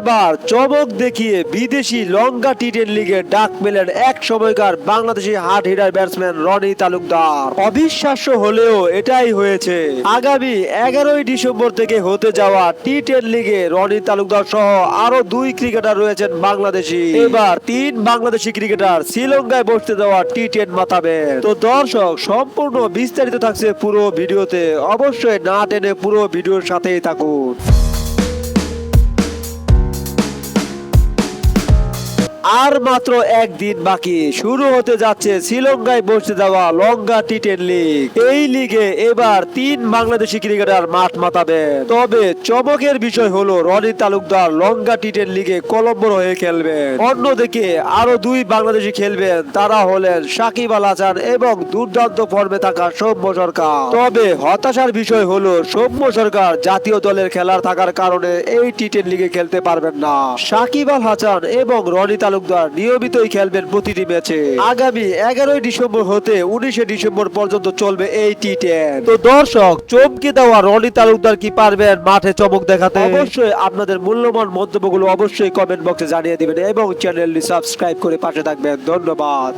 এবার চমক দেখিয়ে বিদেশি লঙ্কা টি টেন লিগে ডাক পেলেন এক সময়কার বাংলাদেশি হাট হিটার ব্যাটসম্যান রনি তালুকদার। অবিশ্বাস্য হলেও এটাই হয়েছে। আগামী এগারোই ডিসেম্বর থেকে হতে যাওয়া টি টেন লিগে রনি তালুকদার সহ আরও দুই ক্রিকেটার রয়েছেন বাংলাদেশি। এবার তিন বাংলাদেশি ক্রিকেটার শ্রীলঙ্কায় বসতে দেওয়া টি টেন মাতাবেন। তো দর্শক, সম্পূর্ণ বিস্তারিত থাকছে পুরো ভিডিওতে। অবশ্যই না টেনে পুরো ভিডিওর সাথেই থাকুন। আর মাত্র একদিন বাকি। শুরু হতে যাচ্ছে শ্রীলঙ্কায় বসতে দেওয়া লঙ্কা টি টেন লিগ। এই লিগে এবার তিন বাংলাদেশি ক্রিকেটার মাঠ মাতাবে তবে চমকের বিষয় হলো, রনি তালুকদার লঙ্কা টি টেন লিগে কলম্বোর হয়ে খেলবেন। অন্যদিকে আরও দুই বাংলাদেশি খেলবেন, তারা হলেন সাকিব আল হাসান এবং দুর্দান্ত ফর্মে থাকা সৌম্য সরকার। তবে হতাশার বিষয় হলো, সৌম্য সরকার জাতীয় দলের খেলার থাকার কারণে এই টি টেন লিগে খেলতে পারবেন না। সাকিব আল হাসান এবং রনি তালুকদার নিয়মিতই খেলবেন প্রতিটি ম্যাচে। আগামী এগারোই ডিসেম্বর হতে উনিশে ডিসেম্বর পর্যন্ত চলবে এই টি টেন তো দর্শক চমকে দেওয়া রনি তালুকদার কি পারবেন মাঠে চমক দেখাতে? অবশ্যই আপনাদের মূল্যবান মন্তব্যগুলো অবশ্যই কমেন্ট বক্সে জানিয়ে দিবেন এবং চ্যানেলটি সাবস্ক্রাইব করে পাশে থাকবেন। ধন্যবাদ।